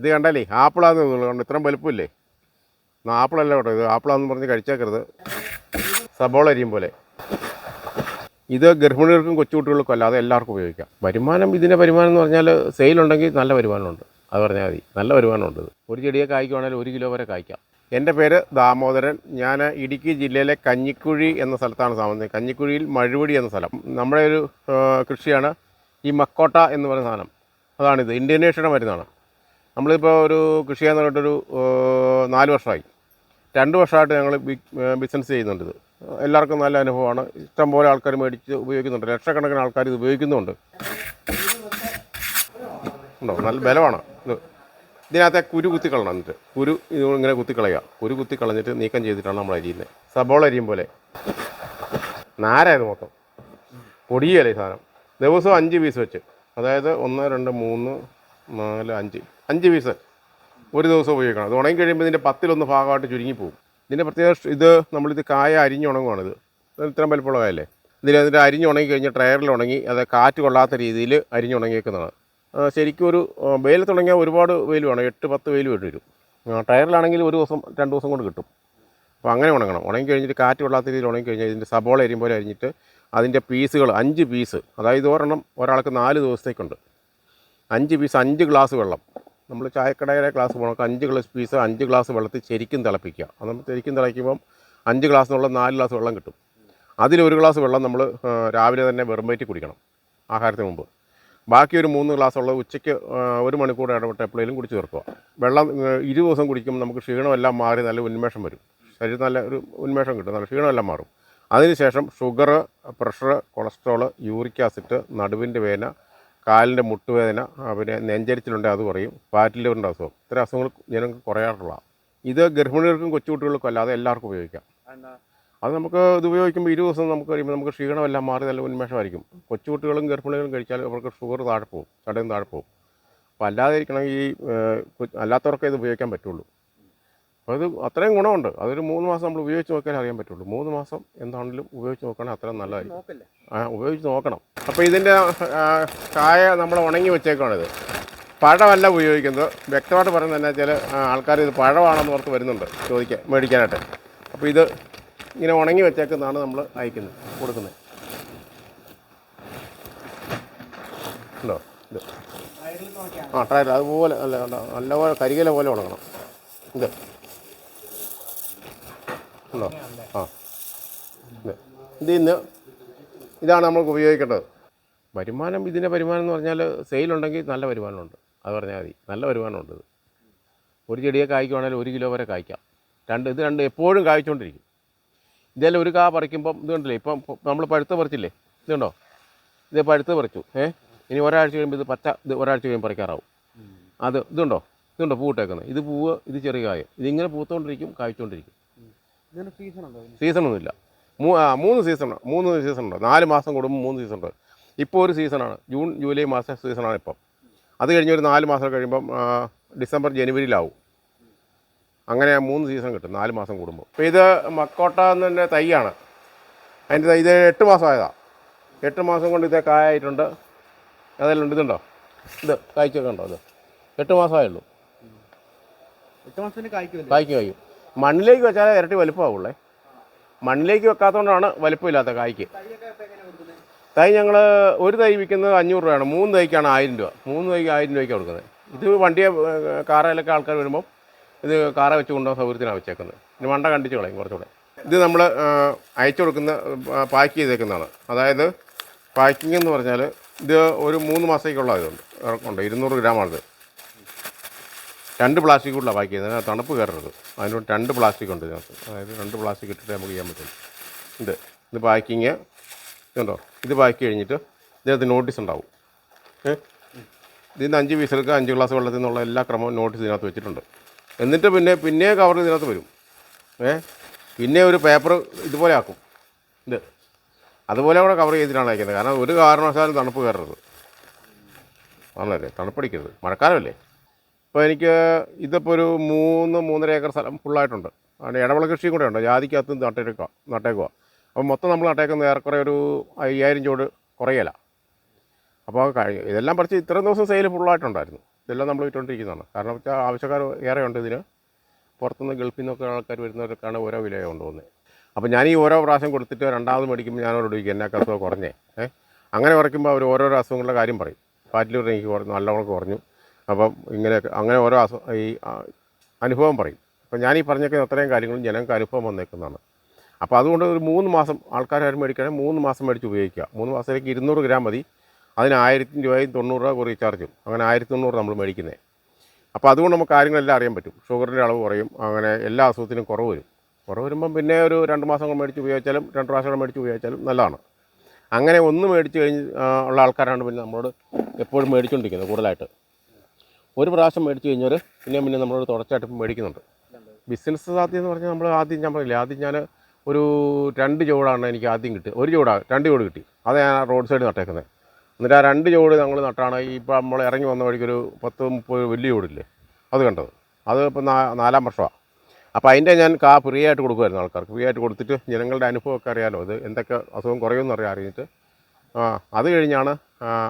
ഇത് കണ്ടാലേ ആപ്പിളാന്ന് തോന്നുന്നു. ഇത്രയും വലുപ്പമില്ലേ? ആപ്പിളല്ല കേട്ടോ ഇത്. ആപ്പിളാന്ന് പറഞ്ഞ് കഴിച്ചേക്കരുത്. സബോള അരിയും പോലെ. ഇത് ഗർഭിണികൾക്കും കൊച്ചുകുട്ടികൾക്കും അല്ലാതെ എല്ലാവർക്കും ഉപയോഗിക്കാം. വരുമാനം ഇതിന്റെ വരുമാനം എന്ന് പറഞ്ഞാൽ സെയിലുണ്ടെങ്കിൽ നല്ല വരുമാനമുണ്ട്. അത് പറഞ്ഞാൽ മതി. നല്ല വരുമാനമുണ്ട് ഒരു ചെടിയെ കായ്ക്കുവാണെങ്കിൽ ഒരു കിലോ വരെ കായ്ക്കാം. എന്റെ പേര് ദാമോദരൻ. ഞാൻ ഇടുക്കി ജില്ലയിലെ കഞ്ഞിക്കുഴി എന്ന സ്ഥലത്താണ് താമസിക്കുന്നത്. കഞ്ഞിക്കുഴിയിൽ മഴുവടി എന്ന സ്ഥലം. നമ്മുടെ ഒരു കൃഷിയാണ് ഈ മക്കോട്ട എന്ന് പറയുന്ന സാധനം. അതാണിത്. ഇൻഡോനേഷ്യയുടെ മരുന്നാണ്. നമ്മളിപ്പോൾ ഒരു കൃഷി ചെയ്യാൻ തുടങ്ങിയിട്ടൊരു നാല് വർഷമായി. രണ്ട് വർഷമായിട്ട് ഞങ്ങൾ ബിസിനസ് ചെയ്യുന്നുണ്ട് ഇത്. എല്ലാവർക്കും നല്ല അനുഭവമാണ്. ഇഷ്ടംപോലെ ആൾക്കാർ മേടിച്ച് ഉപയോഗിക്കുന്നുണ്ട്. ലക്ഷക്കണക്കിന് ആൾക്കാർ ഇത് ഉപയോഗിക്കുന്നുണ്ട്. ഉണ്ടോ? നല്ല ബലമാണ്. ഇത് ഇതിനകത്തെ കുരു കുത്തിക്കളണം എന്നിട്ട്. കുരു ഇങ്ങനെ കുത്തിക്കളയുക. കുരു കുത്തിക്കളഞ്ഞിട്ട് നീക്കം ചെയ്തിട്ടാണ് നമ്മൾ അരിയുന്നത് സബോള അരിയും പോലെ. നാരായത് മൊത്തം. പൊടിയല്ലേ സാധനം. ദിവസവും അഞ്ച് പീസ് വെച്ച്. അതായത് ഒന്ന് രണ്ട് മൂന്ന് നാല് അഞ്ച്. അഞ്ച് പീസ് ഒരു ദിവസം ഉപയോഗിക്കണം. അത് ഉണങ്ങി കഴിയുമ്പോൾ ഇതിന്റെ പത്തിലൊന്ന് ഭാഗമായിട്ട് ചുരുങ്ങി പോകും. ഇതിന്റെ പ്രത്യേക ഇത് നമ്മളിത് കായ അരിഞ്ഞുണങ്ങുവാണിത് ഇത്. ഇത്രയും വലിപ്പമുള്ള കായല്ലേ ഇതിൽ അതിന്റെ അരിഞ്ഞുണങ്ങി കഴിഞ്ഞ് ട്രയറിൽ ഉണങ്ങി അത് കാറ്റ് കൊള്ളാത്ത രീതിയിൽ അരിഞ്ഞുണങ്ങിയേക്കുന്നതാണ് ശരിക്കും ഒരു വെയിലത്തുണങ്ങിയാൽ ഒരുപാട് വെയിൽ വേണം. എട്ട് പത്ത് വെയിൽ വേണ്ടി വരും. ടയറിലാണെങ്കിൽ ഒരു ദിവസം രണ്ട് ദിവസം കൊണ്ട് കിട്ടും. അപ്പോൾ അങ്ങനെ ഉണങ്ങണം. ഉണങ്ങി കഴിഞ്ഞിട്ട് കാറ്റ് കൊള്ളാത്ത രീതിയിൽ ഉണങ്ങി കഴിഞ്ഞാൽ ഇതിന്റെ സബോള പോലെ അരിഞ്ഞിട്ട് അതിന്റെ പീസുകൾ അഞ്ച് പീസ് അതായത് ഒരെണ്ണം ഒരാൾക്ക് നാല് ദിവസത്തേക്കുണ്ട്. അഞ്ച് പീസ് അഞ്ച് ഗ്ലാസ് വെള്ളം. നമ്മൾ ചായക്കടയിലെ ഗ്ലാസ് പോകണം. അഞ്ച് ഗ്ലാസ് പീസ് അഞ്ച് ഗ്ലാസ് വെള്ളത്തിൽ ശരിക്കും തിളപ്പിക്കുക. അത് നമ്മൾ ശരിക്കും തിളയ്ക്കുമ്പം അഞ്ച് ഗ്ലാസ് എന്നുള്ള നാല് ഗ്ലാസ് വെള്ളം കിട്ടും. അതിൽ ഒരു ഗ്ലാസ് വെള്ളം നമ്മൾ രാവിലെ തന്നെ വെറും വയറ്റി കുടിക്കണം ആഹാരത്തിന് മുമ്പ്. ബാക്കി ഒരു മൂന്ന് ഗ്ലാസ് ഉള്ളത് ഉച്ചയ്ക്ക് ഒരു മണിക്കൂർ ഇടപെട്ട് എപ്പോഴേലും കുടിച്ച് തീർക്കുക. വെള്ളം ഇരു ദിവസം കുടിക്കുമ്പോൾ നമുക്ക് ക്ഷീണമെല്ലാം മാറി നല്ല ഉന്മേഷം വരും. ശരീരം നല്ല ഒരു ഉന്മേഷം കിട്ടും. നല്ല ക്ഷീണമെല്ലാം മാറും. അതിനുശേഷം sugar pressure cholesterol uric acid നടുവിന്റെ വേദന കാലിന്റെ മുട്ടുവേദന പിന്നെ നെഞ്ചരിച്ചിലുണ്ടെങ്കിൽ അത് കുറയും ഫാറ്റ് ലിവറിന്റെ അസുഖം ഇത്തരം അസുഖങ്ങൾ ജനങ്ങൾക്ക് കുറയാറുള്ള. ഇത് ഗർഭിണികൾക്കും കൊച്ചുകുട്ടികൾക്കും അല്ലാതെ എല്ലാവർക്കും ഉപയോഗിക്കാം. അത് നമുക്ക് ഇത് ഉപയോഗിക്കുമ്പോൾ ഇരു ദിവസം നമുക്ക് കഴിയുമ്പോൾ നമുക്ക് ക്ഷീണമെല്ലാം മാറി നല്ല ഉന്മേഷമായിരിക്കും. കൊച്ചുകുട്ടികളും ഗർഭിണികളും കഴിച്ചാൽ അവർക്ക് ഷുഗർ താഴെ പോകും ചടയും താഴെ പോകും. അപ്പോൾ അല്ലാതെ ഇരിക്കണമെങ്കിൽ ഈ അല്ലാത്തവർക്കേ ഇത് ഉപയോഗിക്കാൻ പറ്റുള്ളൂ. അപ്പോൾ ഇത് അത്രയും ഗുണമുണ്ട്. അതൊരു മൂന്ന് മാസം നമ്മൾ ഉപയോഗിച്ച് നോക്കാൻ അറിയാൻ പറ്റുള്ളൂ. മൂന്ന് മാസം എന്താണെങ്കിലും ഉപയോഗിച്ച് നോക്കുകയാണെങ്കിൽ അത്രയും നല്ലതായിരിക്കും. ആ ഉപയോഗിച്ച് നോക്കണം. അപ്പോൾ ഇതിന്റെ കായ നമ്മൾ ഉണങ്ങി വെച്ചേക്കാണിത്. പഴമല്ല ഉപയോഗിക്കുന്നത്. വ്യക്തമായിട്ട് പറയുന്നത് എന്നാ വെച്ചാൽ ആൾക്കാർ ഇത് പഴമാണെന്ന് ഓർത്ത് വരുന്നുണ്ട് ചോദിക്കാൻ മേടിക്കാനായിട്ട്. അപ്പോൾ ഇത് ഇങ്ങനെ ഉണങ്ങി വെച്ചേക്കുന്നതാണ് നമ്മൾ അയക്കുന്നത് കൊടുക്കുന്നത്. ഉണ്ടോ? ഇത്. ആ ട്രയൽ അതുപോലെ അല്ല നല്ലപോലെ കരികല പോലെ ഉണങ്ങണം. ഇത്. ഉണ്ടോ? ആ. അതെ ഇതാണ് നമ്മൾക്ക് ഉപയോഗിക്കേണ്ടത്. വരുമാനം ഇതിന്റെ വരുമാനം എന്ന് പറഞ്ഞാൽ സെയിലുണ്ടെങ്കിൽ നല്ല വരുമാനമുണ്ട്. അത് പറഞ്ഞാൽ മതി. നല്ല വരുമാനമുണ്ട് ഇത്. ഒരു ചെടിയെ കായ്ക്കുവാണെങ്കിൽ ഒരു കിലോ വരെ കായ്ക്കാം. രണ്ട് ഇത് രണ്ട് എപ്പോഴും കായ്ച്ചുകൊണ്ടിരിക്കും. ഇതെല്ലാം ഒരു കാ പറിക്കുമ്പം ഇത് കണ്ടില്ലേ? ഇപ്പം നമ്മൾ പഴുത്ത് പറിച്ചില്ലേ? ഇതുണ്ടോ ഇത് പഴുത്ത് പറിച്ചു. ഏ? ഇനി ഒരാഴ്ച കഴിയുമ്പോൾ ഇത് പച്ച ഇത് ഒരാഴ്ച കഴിയുമ്പോൾ പറിക്കാറാവും. അത് ഇതുണ്ടോ ഇതുണ്ടോ പൂവിട്ടേക്കുന്നത്. ഇത് പൂവ് ഇത് ചെറിയ കായ. ഇതിങ്ങനെ പൂത്തുകൊണ്ടിരിക്കും കായ്ച്ചുകൊണ്ടിരിക്കും സീസൺ ഒന്നുമില്ല മൂന്ന് സീസൺ മൂന്ന് സീസൺ ഉണ്ട് നാല് മാസം കൂടുമ്പോൾ മൂന്ന് സീസൺ ഉണ്ട് ഇപ്പോൾ ഒരു സീസണാണ്. ജൂൺ ജൂലൈ മാസം സീസണാണ് ഇപ്പം. അത് കഴിഞ്ഞ് ഒരു നാല് മാസം കഴിയുമ്പം ഡിസംബർ ജനുവരിയിലാവും. അങ്ങനെ മൂന്ന് സീസൺ കിട്ടും നാല് മാസം കൂടുമ്പോൾ അപ്പോൾ ഇത് മക്കോട്ട എന്നതിന്റെ തൈയാണ്. അതിന്റെ ഇത് എട്ട് മാസമായതാണ് എട്ട് മാസം കൊണ്ട് ഇതേ കായായിട്ടുണ്ട്. അതെല്ലാം ഉണ്ട്. ഇതുണ്ടോ? ഇത് കായ്ച്ചൊക്കെ ഉണ്ടോ? ഇത്? എട്ട് മാസമായുള്ളൂ എട്ട് മാസത്തിന് കായ്ക്കും കായ്ക്കും. കഴിയും മണ്ണിലേക്ക് വെച്ചാലേ ഇരട്ടി വലുപ്പമാവുള്ളേ. മണ്ണിലേക്ക് വെക്കാത്തതുകൊണ്ടാണ് വലുപ്പമില്ലാത്ത കായ്ക്ക്. തൈ ഞങ്ങൾ ഒരു തൈ വിൽക്കുന്നത് അഞ്ഞൂറ് രൂപയാണ്. മൂന്ന് തൈക്കാണ് ആയിരം രൂപ. മൂന്ന് തൈക്ക് ആയിരം രൂപയ്ക്ക് കൊടുക്കുന്നത്. ഇത് വണ്ടിയെ കാറയിലൊക്കെ ആൾക്കാർ വരുമ്പോൾ ഇത് കാറ വെച്ച് കൊണ്ടുപോകാൻ സൗകര്യത്തിനാണ് വെച്ചേക്കുന്നത്. ഇനി മണ്ട കണ്ടിച്ച് കളയും കുറച്ചുകൂടെ. ഇത് നമ്മൾ അയച്ചു കൊടുക്കുന്ന പാക്ക് ചെയ്തേക്കുന്നതാണ്. അതായത് പാക്കിംഗ് എന്ന് പറഞ്ഞാൽ ഇത് ഒരു മൂന്ന് മാസത്തേക്കുള്ള ഇതുണ്ട്. ഉണ്ട് ഇരുന്നൂറ് ഗ്രാമാണിത് രണ്ട് പ്ലാസ്റ്റിക് കൂടെ ബാക്കി അതിനകത്ത് തണുപ്പ് കയറരുത്. അതിനോട് രണ്ട് പ്ലാസ്റ്റിക് ഉണ്ട് ഇതിനകത്ത്. അതായത് രണ്ട് പ്ലാസ്റ്റിക് ഇട്ടിട്ട് നമുക്ക് ചെയ്യാൻ പറ്റും ഇത് ഇത് പാക്കിങ്. ഇതുണ്ടോ? ഇത് പാക്ക് കഴിഞ്ഞിട്ട് ഇതിനകത്ത് നോട്ടീസ് ഉണ്ടാവും. ഏ? ഇതിന് അഞ്ച് പീസെടുക്കുക അഞ്ച് ഗ്ലാസ് വെള്ളത്തിൽ നിന്നുള്ള എല്ലാ ക്രമവും നോട്ടീസ് ഇതിനകത്ത് വെച്ചിട്ടുണ്ട്. എന്നിട്ട് പിന്നെ പിന്നെ കവർ ഇതിനകത്ത് വരും. ഏ? പിന്നെ ഒരു പേപ്പർ ഇതുപോലെ ആക്കും. ഇത്. അതുപോലെ കൂടെ കവർ ചെയ്തിട്ടാണ് അയക്കുന്നത്. കാരണം ഒരു കാരണവശാലും തണുപ്പ് കയറരുത്. ആണല്ലേ? തണുപ്പടിക്കരുത്. മഴക്കാലമല്ലേ? ഇപ്പോൾ എനിക്ക് ഇതിപ്പോൾ ഒരു മൂന്ന് മൂന്നര ഏക്കർ സ്ഥലം ഫുള്ളായിട്ടുണ്ട് അതിന് ഇടവള കൃഷിയും കൂടെ ഉണ്ട്. ജാതിക്കകത്ത് നട്ടെടുക്കുക നട്ടേക്കുക അപ്പോൾ മൊത്തം നമ്മൾ നട്ടേക്കുന്നത് ഏറെക്കുറെ ഒരു അയ്യായിരം ചൂട് കുറയല. അപ്പോൾ കഴിഞ്ഞു. ഇതെല്ലാം പറിച്ച് ഇത്രയും ദിവസം സെയിൽ ഫുള്ളായിട്ടുണ്ടായിരുന്നു ഇതെല്ലാം നമ്മൾ വിറ്റുകൊണ്ടിരിക്കുന്നതാണ് കാരണം വെച്ചാൽ ആവശ്യക്കാർ ഉണ്ട് ഇതിന്. പുറത്തുനിന്ന് ഗൾഫിൽ നിന്നൊക്കെ ആൾക്കാർ വരുന്നവർക്കാണ് ഓരോ വില കൊണ്ടുപോകുന്നത് അപ്പോൾ ഞാൻ ഈ ഓരോ പ്രാവശ്യം കൊടുത്തിട്ട് രണ്ടാമത് മേടിക്കുമ്പോൾ ഞാൻ അവരോട് ചോദിക്കും എന്നാ അസുഖം കുറഞ്ഞേ? അങ്ങനെ കുറയ്ക്കുമ്പോൾ അവർ ഓരോരോ അസുഖങ്ങളുടെ കാര്യം പറയും. ഫാറ്റിലൂർ എനിക്ക് കുറഞ്ഞു നല്ലവണ്ണം കുറഞ്ഞു. അപ്പം ഇങ്ങനെയൊക്കെ അങ്ങനെ ഓരോ ഈ അനുഭവം പറയും. അപ്പം ഞാൻ ഈ പറഞ്ഞൊക്കെ അത്രയും കാര്യങ്ങളും ജനങ്ങൾക്ക് അനുഭവം വന്നേക്കുന്നതാണ്. അപ്പോൾ അതുകൊണ്ട് ഒരു മൂന്ന് മാസം ആൾക്കാരും മേടിക്കണേ മൂന്ന് മാസം മേടിച്ച് ഉപയോഗിക്കുക. മൂന്ന് മാസത്തേക്ക് ഇരുന്നൂറ് ഗ്രാം മതി. അതിന് ആയിരത്തി രൂപയും തൊണ്ണൂറ് രൂപ കുറേ ചാർജും അങ്ങനെ ആയിരത്തി തൊണ്ണൂറ് നമ്മൾ മേടിക്കുന്നത് അപ്പോൾ അതുകൊണ്ട് നമുക്ക് കാര്യങ്ങളെല്ലാം അറിയാൻ പറ്റും. ഷുഗറിന്റെ അളവ് കുറയും. അങ്ങനെ എല്ലാ അസുഖത്തിനും കുറവ് വരും. കുറവ് വരുമ്പം പിന്നെ ഒരു രണ്ട് മാസം മേടിച്ച് ഉപയോഗിച്ചാലും രണ്ട് പ്രാവശ്യം കൂടെ മേടിച്ച് ഉപയോഗിച്ചാലും നല്ലതാണ്. അങ്ങനെ ഒന്ന് മേടിച്ച് കഴിഞ്ഞ് ഉള്ള ആൾക്കാരാണ് പിന്നെ നമ്മളോട് എപ്പോഴും മേടിച്ചുകൊണ്ടിരിക്കുന്നത് കൂടുതലായിട്ട്. ഒരു പ്രാവശ്യം മേടിച്ചു കഴിഞ്ഞവർ പിന്നെയും പിന്നെ നമ്മളോട് തുടർച്ചയായിട്ട് മേടിക്കുന്നുണ്ട്. ബിസിനസ് സാധ്യത എന്ന് പറഞ്ഞാൽ നമ്മൾ ആദ്യം ഞാൻ പറഞ്ഞില്ല ആദ്യം ഞാൻ ഒരു രണ്ട് ചുവടാണ് എനിക്ക് ആദ്യം കിട്ടി. ഒരു ജോഡാ രണ്ട് ചുവട് കിട്ടി. അത് ഞാൻ റോഡ് സൈഡ് നട്ടേക്കുന്നത് എന്നിട്ട് ആ രണ്ട് ചുവട് ഞങ്ങൾ നട്ടാണ്. ഇപ്പോൾ നമ്മൾ ഇറങ്ങി വന്ന വഴിക്കൊരു പത്ത് മുപ്പത് വലിയ ചുവടില്ലേ അത് കണ്ടത്. അത് ഇപ്പം നാ നാലാം വർഷമാണ് അപ്പോൾ അതിന്റെ ഞാൻ കാ ഫ്രീ ആയിട്ട് കൊടുക്കുമായിരുന്നു ആൾക്കാർക്ക്. ഫ്രീ ആയിട്ട് കൊടുത്തിട്ട് ജനങ്ങളുടെ അനുഭവമൊക്കെ അറിയാലോ അത് എന്തൊക്കെ അസുഖം കുറയുമെന്ന് അറിയാം അറിഞ്ഞിട്ട്. ആ അത് കഴിഞ്ഞാണ്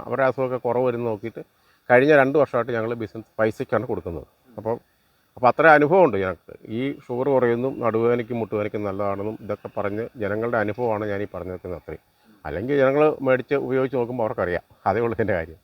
അവരുടെ അസുഖമൊക്കെ കുറവ് വരുന്ന നോക്കിയിട്ട് കഴിഞ്ഞ രണ്ട് വർഷമായിട്ട് ഞങ്ങൾ ബിസിനസ് പൈസയ്ക്കാണ് കൊടുക്കുന്നത്. അപ്പോൾ അപ്പോൾ അത്ര അനുഭവമുണ്ട് ഞങ്ങൾക്ക്. ഈ ഷുഗർ കുറയുന്നതും നടുവേദനയ്ക്കും മുട്ടുവേദനയ്ക്കും നല്ലതാണെന്നും ഇതൊക്കെ പറഞ്ഞ് ജനങ്ങളുടെ അനുഭവമാണ് ഞാൻ ഈ പറഞ്ഞു വെക്കുന്നത് അത്രയും. അല്ലെങ്കിൽ ജനങ്ങൾ മേടിച്ച് ഉപയോഗിച്ച് നോക്കുമ്പോൾ അവർക്കറിയാം. അതേ ഉള്ളൂ എന്റെ കാര്യം.